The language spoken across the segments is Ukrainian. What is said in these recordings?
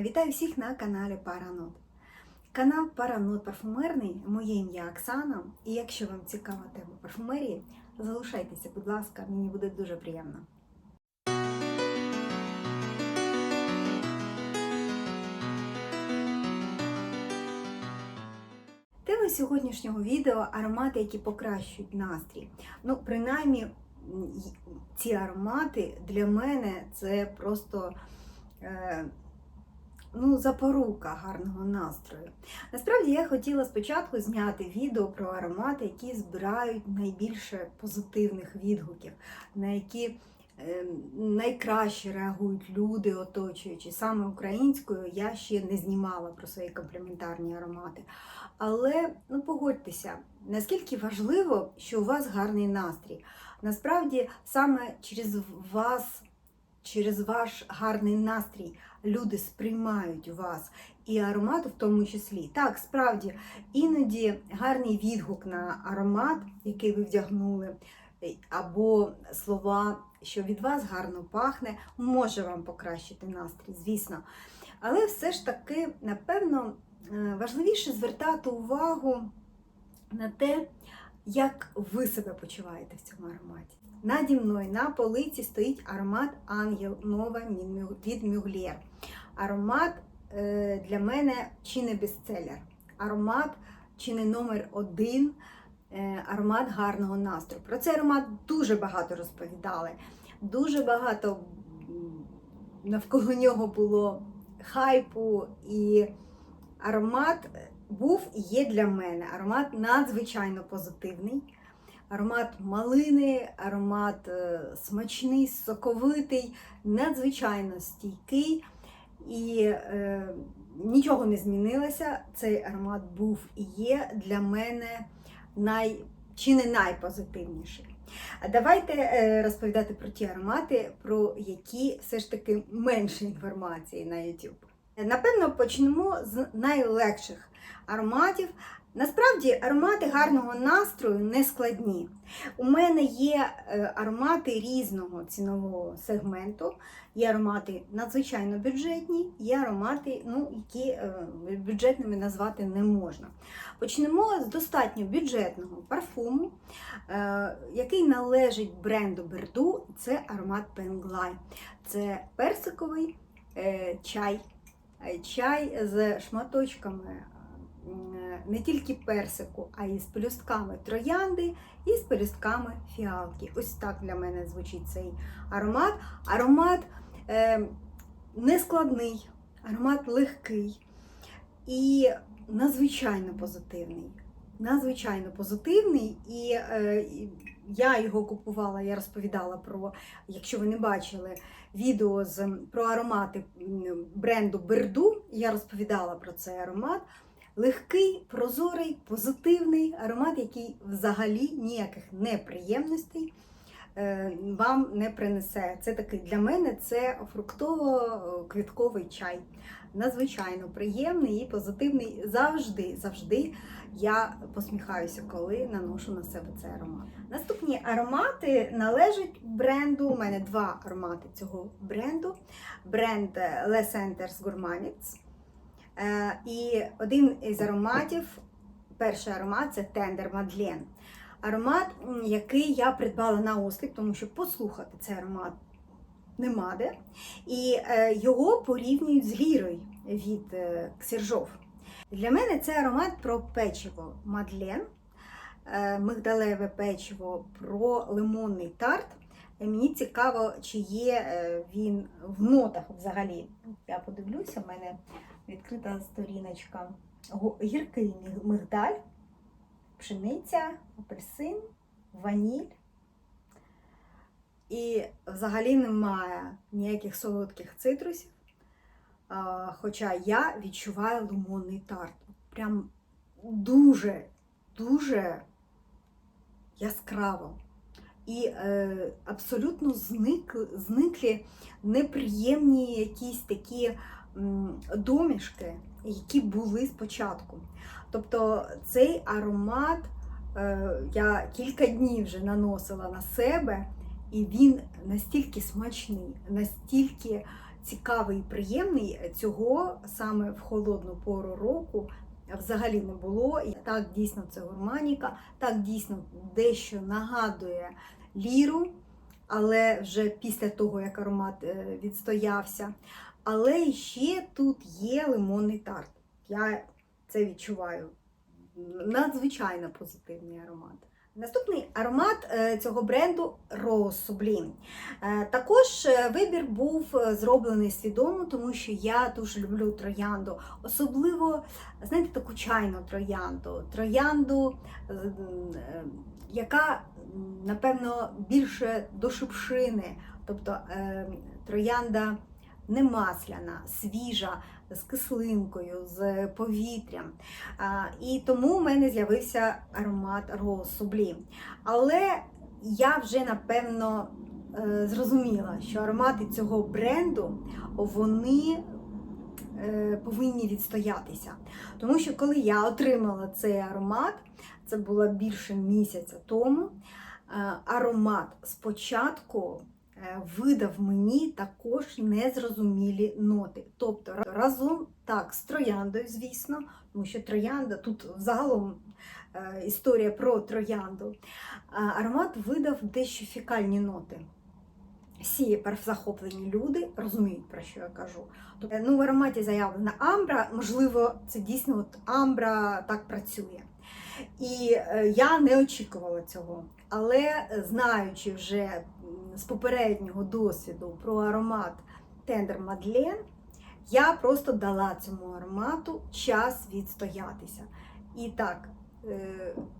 Вітаю всіх на каналі Паранот. Канал Паранот парфумерний, моє ім'я Оксана. І якщо вам цікава тема парфумерії, залишайтеся, будь ласка, мені буде дуже приємно. Тема сьогоднішнього відео аромати, які покращують настрій. Ну, принаймні, ці аромати для мене це просто е, ну, запорука гарного настрою. Насправді я хотіла спочатку зняти відео про аромати, які збирають найбільше позитивних відгуків, на які е, найкраще реагують люди, оточуючі. Саме українською я ще не знімала про свої комплементарні аромати. Але ну погодьтеся, наскільки важливо, що у вас гарний настрій. Насправді, саме через вас, через ваш гарний настрій люди сприймають вас і аромат в тому числі. Так, справді, іноді гарний відгук на аромат, який ви вдягнули, або слова, що від вас гарно пахне, може вам покращити настрій, звісно. Але все ж таки, напевно, е, важливіше звертати увагу на те, як ви себе почуваєте в цьому ароматі. Наді мною на полиці стоїть аромат Ангел Нова від Мюглєр. Аромат е, для мене чи не бестселер. Аромат чи не номер один, е, аромат гарного настрою. Про цей аромат дуже багато розповідали. Дуже багато навколо нього було хайпу, і аромат був і є для мене. Аромат надзвичайно позитивний. Аромат малини, аромат е, смачний, соковитий, надзвичайно стійкий. І е, нічого не змінилося. Цей аромат був і є для мене най, чи не найпозитивніший. А давайте е, розповідати про ті аромати, про які все ж таки менше інформації на YouTube. Напевно, почнемо з найлегших ароматів. Насправді аромати гарного настрою не складні. У мене є е, аромати різного цінового сегменту. Є аромати надзвичайно бюджетні, є аромати, ну, які е, бюджетними назвати не можна. Почнемо з достатньо бюджетного парфуму, е, який належить бренду Берду. Це аромат Пенглай. Це персиковий чай. Чай з шматочками не тільки персику, а й з пелюстками троянди і з пелюстками фіалки. Ось так для мене звучить цей аромат. Аромат е, нескладний, аромат легкий і надзвичайно позитивний. Надзвичайно позитивний, і е, я його купувала, я розповідала про, якщо ви не бачили відео з, про аромати бренду Берду, я розповідала про цей аромат. Легкий, прозорий, позитивний аромат, який взагалі ніяких неприємностей е, вам не принесе. Це такий для мене це фруктово-квітковий чай. Надзвичайно приємний і позитивний. Завжди, завжди я посміхаюся, коли наношу на себе цей аромат. Наступні аромати належать бренду. У мене два аромати цього бренду. Бренд Les Centers Gourmandix. Е, І один із ароматів, перший аромат це Tender Madeleine. Аромат, який я придбала на осліп, тому що послухати цей аромат нема де. І е, його порівнюють з лірою від е, Ксержов. Для мене це аромат про печиво Мадлен, мигдалеве печиво, про лимонний тарт. Мені цікаво, чи є він в нотах взагалі. Я подивлюся, в мене відкрита сторіночка. Гіркий мигдаль, пшениця, апельсин, ваніль. І взагалі немає ніяких солодких цитрусів. Хоча я відчуваю лимонний тарт. Прям дуже, дуже яскраво. І е, абсолютно зник, зниклі неприємні якісь такі домішки, які були спочатку. Тобто цей аромат е, я кілька днів вже наносила на себе, і він настільки смачний, настільки цікавий і приємний, цього саме в холодну пору року взагалі не було. І так дійсно це гурманіка, так дійсно дещо нагадує ліру, але вже після того, як аромат е, відстоявся. Але ще тут є лимонний тарт. Я це відчуваю. Надзвичайно позитивний аромат. Наступний аромат е, цього бренду Rose Е, Також е, вибір був зроблений свідомо, тому що я дуже люблю троянду. Особливо, знаєте, таку чайну троянду. Троянду, яка, напевно, більше до шипшини. Тобто троянда не масляна, свіжа, з кислинкою, з повітрям. І тому в мене з'явився аромат Rose Але я вже напевно е, зрозуміла, що аромати цього бренду вони е, повинні відстоятися. Тому що коли я отримала цей аромат, це було більше місяця тому, е, аромат спочатку видав мені також незрозумілі ноти. Тобто разом так, з трояндою, звісно, тому що троянда тут загалом е, історія про троянду. Аромат видав дещо фікальні ноти. Всі перфзахоплені люди розуміють, про що я кажу. Тобто, ну, в ароматі заявлена амбра, можливо, це дійсно от амбра так працює. І е, я не очікувала цього. Але е, знаючи вже з попереднього досвіду про аромат Тендер Мадлен, я просто дала цьому аромату час відстоятися. І так,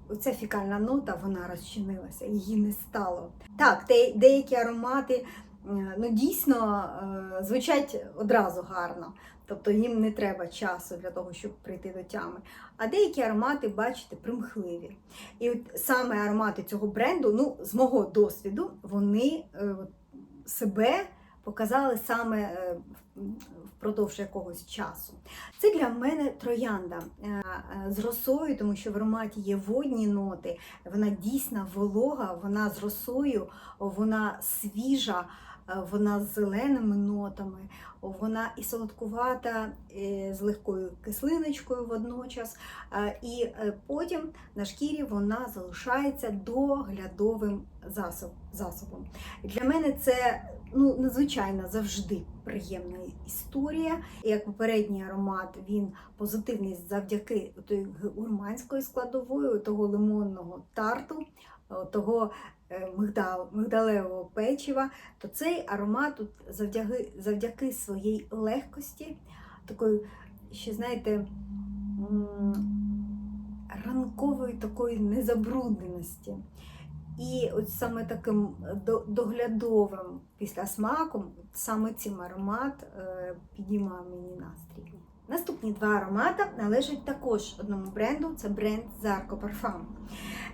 оця фікальна нота вона розчинилася, її не стало. Так, деякі аромати е, ну, дійсно е, звучать одразу гарно. Тобто їм не треба часу для того, щоб прийти до тями. А деякі аромати, бачите, примхливі. І от саме аромати цього бренду, ну, з мого досвіду, вони е, себе показали саме е, впродовж якогось часу. Це для мене троянда е, е, з росою, тому що в ароматі є водні ноти, вона дійсно волога, вона з росою, вона свіжа, вона з зеленими нотами, вона і солодкувата, е, з легкою кислиночкою водночас. е, І е, потім на шкірі вона залишається доглядовим засобом. Для мене це ну, надзвичайно завжди приємна історія. Як попередній аромат, він позитивний завдяки гурманської складової, того лимонного тарту, того е, мигдал, мигдалевого печива, то цей аромат тут завдяки, завдяки своїй легкості, такої, ще знаєте, ранкової такої незабрудненості. І от саме таким до- доглядовим післясмаком, саме цим аромат е, піднімає мені настрій. Наступні два аромати належать також одному бренду, це бренд Zarco Parfum.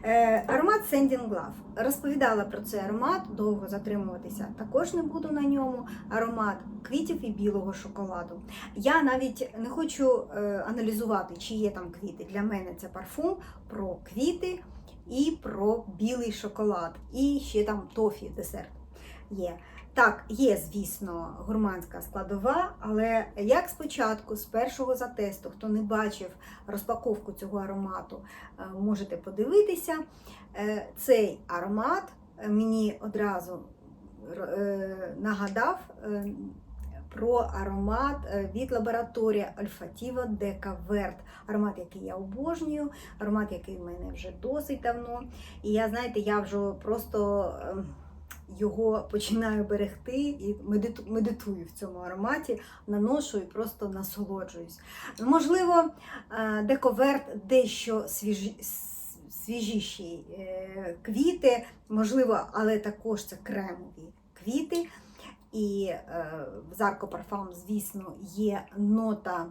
Е, аромат Sending Love. Розповідала про цей аромат, довго затримуватися також не буду на ньому. Аромат квітів і білого шоколаду. Я навіть не хочу е, аналізувати, чи є там квіти. Для мене це парфум про квіти і про білий шоколад. І ще там тофі, десерт є. Так, є, звісно, гурманська складова, але як спочатку, з першого затесту, хто не бачив розпаковку цього аромату, е, можете подивитися. Е, Цей аромат е, мені одразу нагадав про аромат від лабораторії Deca Vert. Аромат, який я обожнюю, аромат, який в мене вже досить давно. І я, знаєте, я вже просто е, його починаю берегти і медитую в цьому ароматі, наношу і просто насолоджуюсь. Можливо, е, дековерт дещо свіжі, свіжіші е, квіти, можливо, але також це кремові квіти. І в Зарко Парфам, звісно, є нота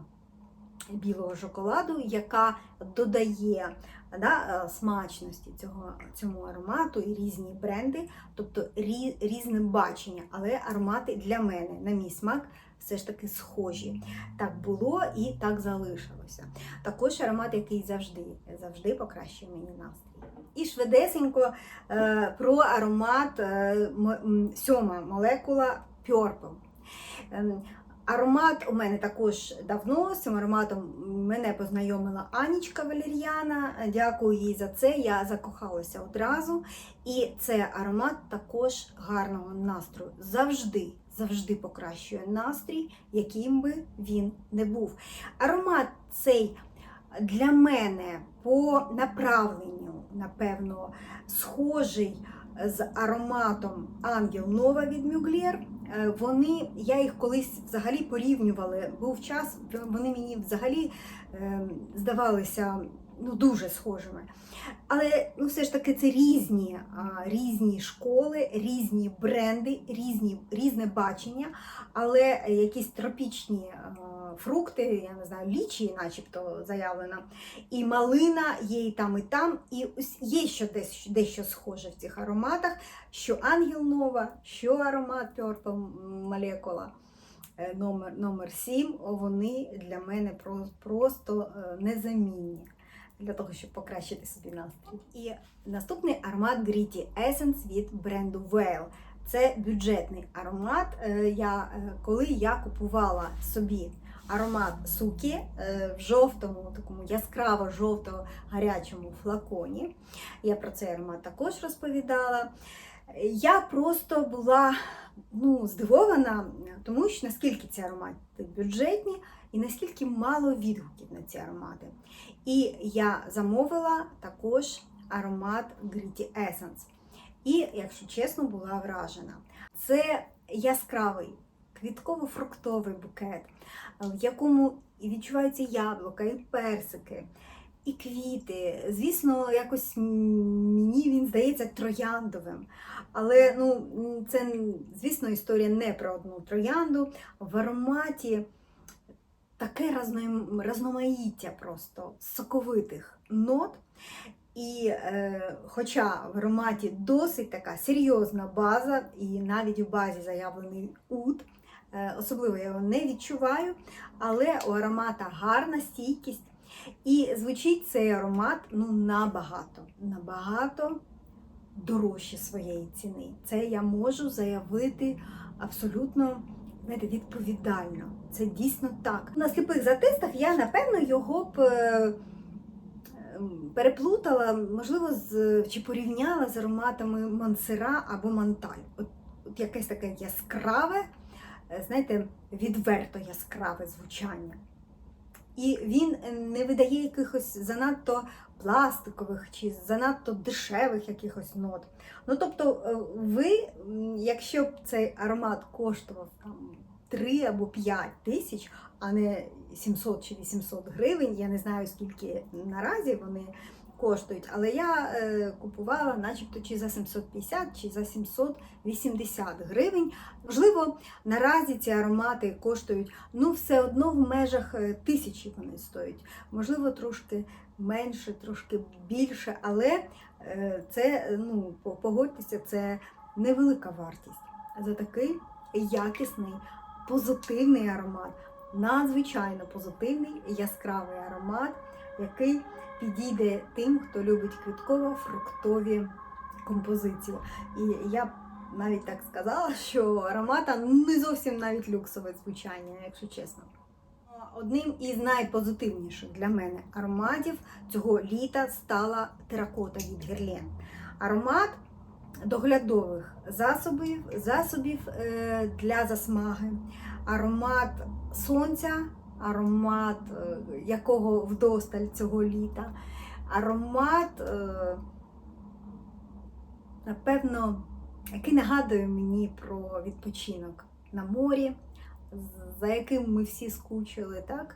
білого шоколаду, яка додає да, е, смачності цього, цьому аромату і різні бренди, тобто рі, різне бачення, але аромати для мене, на мій смак, все ж таки схожі. Так було і так залишилося. Також аромат, який завжди, завжди покращує мені настрій. І швидесенько е, про аромат е, сьома молекула Purple. Аромат у мене також давно. З цим ароматом мене познайомила Анічка Валер'яна. Дякую їй за це. Я закохалася одразу. І це аромат також гарного настрою. Завжди, завжди покращує настрій, яким би він не був. Аромат цей для мене по направленню, напевно, схожий з ароматом Ангел Нова від Мюглєр. Е, Вони, я їх колись взагалі порівнювала. Був час, вони мені взагалі е, здавалися ну, дуже схожими. Але ну, все ж таки це різні, різні школи, різні бренди, різні, різне бачення, але якісь тропічні фрукти, я не знаю, лічі, начебто заявлено, і малина є і там, і там, і є що дещо, дещо схоже в цих ароматах, що Ангел Нова, що аромат Purple Molecula е, номер, номер 7, вони для мене просто е, незамінні для того, щоб покращити собі настрій. І наступний аромат Gritty Essence від бренду Veil. Це бюджетний аромат. Е, Я, е, коли я купувала собі аромат суки е, в жовтому, такому яскраво жовтому гарячому флаконі, я про цей аромат також розповідала. Я просто була ну, здивована, тому що наскільки ці аромати бюджетні і наскільки мало відгуків на ці аромати. І я замовила також аромат Gritty Essence. І, якщо чесно, була вражена. Це яскравий квітково-фруктовий букет, в якому відчуваються яблука, і персики, і квіти. Звісно, якось мені він здається трояндовим. Але ну, це, звісно, історія не про одну троянду. В ароматі таке разно- разноманіття просто соковитих нот. І е, хоча в ароматі досить така серйозна база, і навіть у базі заявлений ут, е, особливо я його не відчуваю, але у аромата гарна стійкість. І звучить цей аромат ну, набагато, набагато дорожче своєї ціни. Це я можу заявити абсолютно знаєте, відповідально. Це дійсно так. На сліпих затестах я, напевно, його б е, ем, переплутала, можливо, з, чи порівняла з ароматами Монсера або Монталь. От, от якесь таке яскраве, е, знаєте, відверто яскраве звучання. І він е, не видає якихось занадто пластикових чи занадто дешевих якихось нот. Ну, тобто, ви, якщо б цей аромат коштував там 3 або 5 тисяч, а не 700 чи 800 гривень, я не знаю, скільки наразі вони коштують, але я е, купувала начебто чи за 750, чи за 780 гривень. Можливо, наразі ці аромати коштують ну, все одно в межах е, тисячі вони стоять. Можливо, трошки менше, трошки більше, але е, це, ну, погодьтеся, це невелика вартість за такий якісний, позитивний аромат. Надзвичайно позитивний, яскравий аромат, який підійде тим, хто любить квітково-фруктові композиції. І я навіть так сказала, що аромата не зовсім навіть люксове звучання, якщо чесно. Одним із найпозитивніших для мене ароматів цього літа стала теракота від Герлен. Аромат доглядових засобів, засобів е, для засмаги, аромат сонця, аромат е, якого вдосталь цього літа, аромат, е, напевно, який нагадує мені про відпочинок на морі, за яким ми всі скучили, так?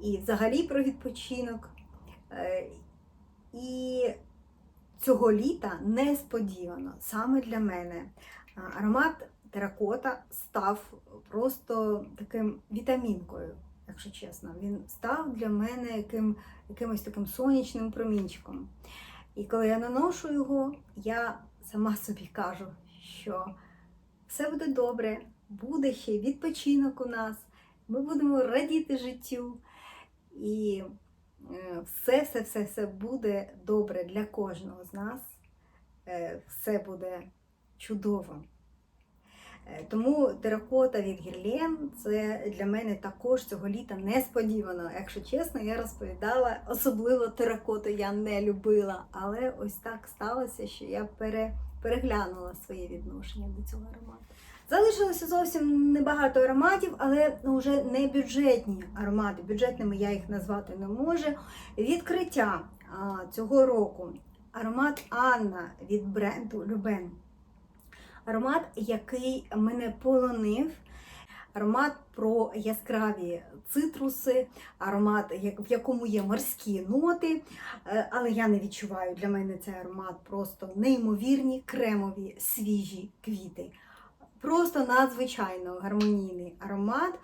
І взагалі про відпочинок. І цього літа несподівано саме для мене аромат теракота став просто таким вітамінкою, якщо чесно. Він став для мене яким, якимось таким сонячним промінчиком. І коли я наношу його, я сама собі кажу, що все буде добре, буде ще відпочинок у нас, ми будемо радіти життю. І е, все, все, все, все буде добре для кожного з нас. Е, Все буде чудово. Е, Тому теракота від Гірлен це для мене також цього літа несподівано. Якщо чесно, я розповідала, особливо теракоту я не любила, але ось так сталося, що я пере, переглянула своє відношення до цього аромату. Залишилося зовсім небагато ароматів, але ну, вже не бюджетні аромати. Бюджетними я їх назвати не можу. Відкриття цього року аромат Анна від бренду Любен. Аромат, який мене полонив. Аромат про яскраві цитруси, аромат, в якому є морські ноти. Е, Але я не відчуваю для мене цей аромат просто неймовірні кремові свіжі квіти. Просто надзвичайно гармонійний аромат.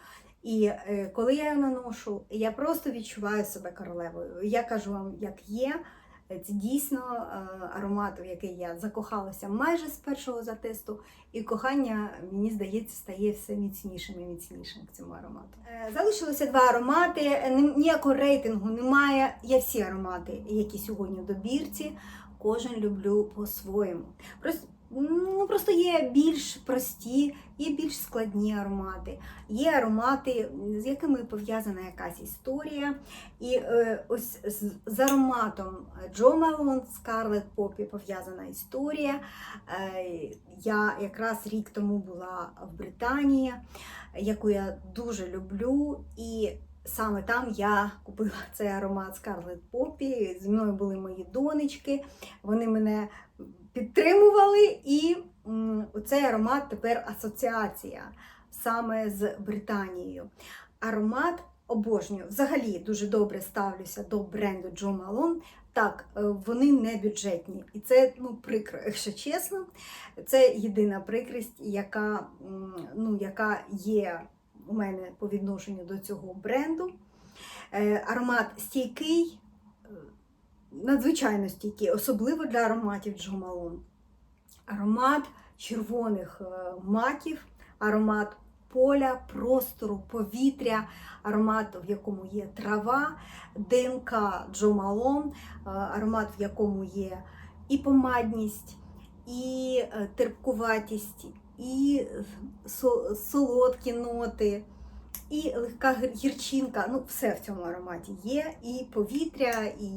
І е, коли я його наношу, я просто відчуваю себе королевою. Я кажу вам, як є. Це дійсно е, аромат, в який я закохалася майже з першого затесту, і кохання, мені здається, стає все міцнішим і міцнішим к цьому аромату. Е, Залишилося два аромати. Ніякого рейтингу немає. Я всі аромати, які сьогодні в добірці, кожен люблю по-своєму. Просто, ну, просто є більш прості, є більш складні аромати. Є аромати, з якими пов'язана якась історія. І е, ось з, ароматом Джо Мелон Scarlet Poppy пов'язана історія. Е, я якраз рік тому була в Британії, яку я дуже люблю. І саме там я купила цей аромат Scarlet Poppy. Зі мною були мої донечки. Вони мене підтримували, і цей аромат тепер асоціація саме з Британією. Аромат обожнюю. Взагалі дуже добре ставлюся до бренду Джо Малон. Так, е, вони не бюджетні. І це ну, прикро, якщо чесно. Це єдина прикрість, яка, ну, яка є у мене по відношенню до цього бренду. Е, Аромат стійкий, надзвичайно стійкий, особливо для ароматів джомалон: Аромат червоних е, маків, аромат поля, простору, повітря, аромат, в якому є трава, ДНК Джо Малон, е, аромат, в якому є і помадність, і е, терпкуватість, і солодкі ноти, і легка гірчинка. Ну, все в цьому ароматі є. І повітря, і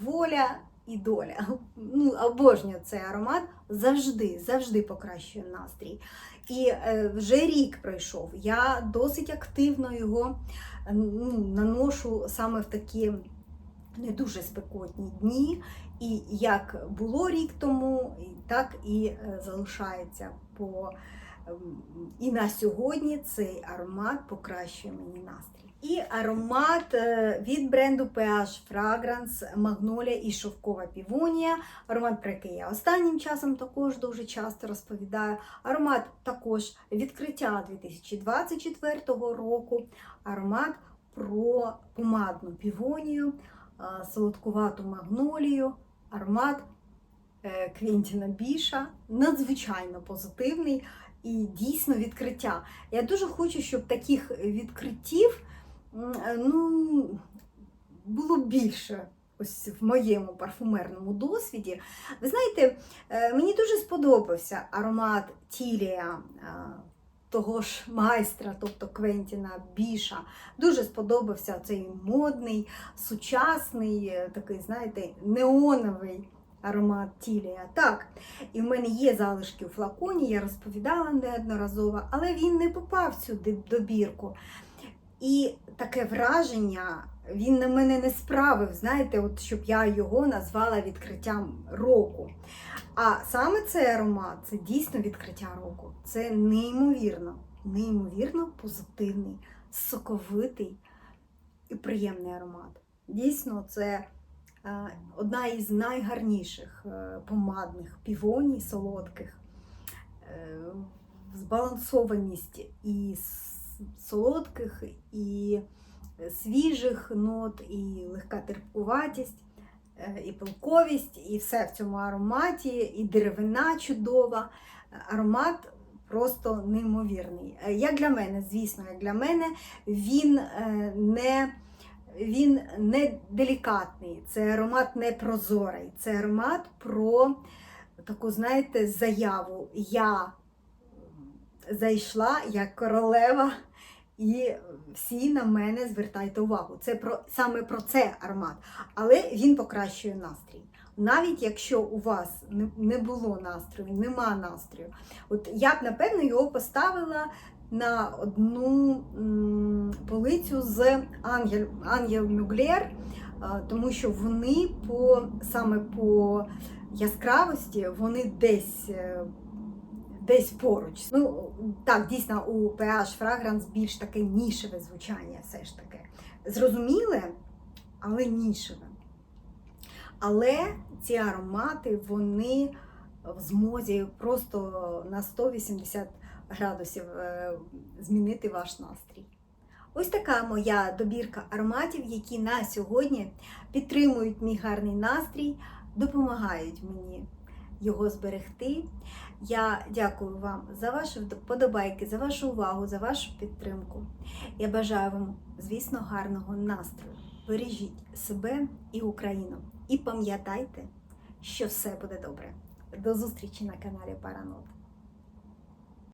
воля, і доля. Ну, обожнюю цей аромат завжди, завжди покращує настрій. І е, вже рік пройшов. Я досить активно його ну, наношу саме в такі не дуже спекотні дні. І як було рік тому, так і е, залишається по і на сьогодні цей аромат покращує мені настрій. І аромат е, від бренду PH Fragrance Magnolia і шовкова півонія. Аромат, про який я останнім часом також дуже часто розповідаю. Аромат також відкриття 2024 року. Аромат про помадну півонію, е, солодкувату магнолію, аромат е, Квентіна Біша, надзвичайно позитивний і дійсно відкриття. Я дуже хочу, щоб таких відкриттів е, ну, було більше. Ось в моєму парфумерному досвіді. Ви знаєте, е, мені дуже сподобався аромат Тілія е, того ж майстра, тобто Квентіна Біша. Дуже сподобався цей модний, сучасний, такий, знаєте, неоновий аромат Тілія. Так, і в мене є залишки у флаконі, я розповідала неодноразово, але він не попав в цю добірку. І таке враження він на мене не справив, знаєте, от щоб я його назвала відкриттям року. А саме цей аромат це дійсно відкриття року. Це неймовірно, неймовірно позитивний, соковитий і приємний аромат. Дійсно, це одна із найгарніших е, помадних півоній солодких. Е, збалансованість і солодких, і свіжих нот, і легка терпкуватість, е, і пилковість, і все в цьому ароматі, і деревина чудова. Аромат просто неймовірний. Е, Як для мене, звісно, як для мене, він е, не. Він не делікатний, це аромат не прозорий, це аромат про таку, знаєте, заяву. Я зайшла як королева, і всі на мене звертайте увагу. Це про саме про це аромат. Але він покращує настрій. Навіть якщо у вас не- було настрою, нема настрою. От я б напевно його поставила на одну полицю з Ангел, Ангел Мюглер, тому що вони по саме по яскравості вони десь. е, Десь поруч. Ну, так, дійсно, у PH Fragrance більш таке нішеве звучання, все ж таки. Зрозуміле, але нішеве. Але ці аромати, вони в змозі просто на 180 градусів е, змінити ваш настрій. Ось така моя добірка ароматів, які на сьогодні підтримують мій гарний настрій, допомагають мені його зберегти. Я дякую вам за ваші вподобайки, за вашу увагу, за вашу підтримку. Я бажаю вам, звісно, гарного настрою. Бережіть себе і Україну. І пам'ятайте, що все буде добре. До зустрічі на каналі Паранот.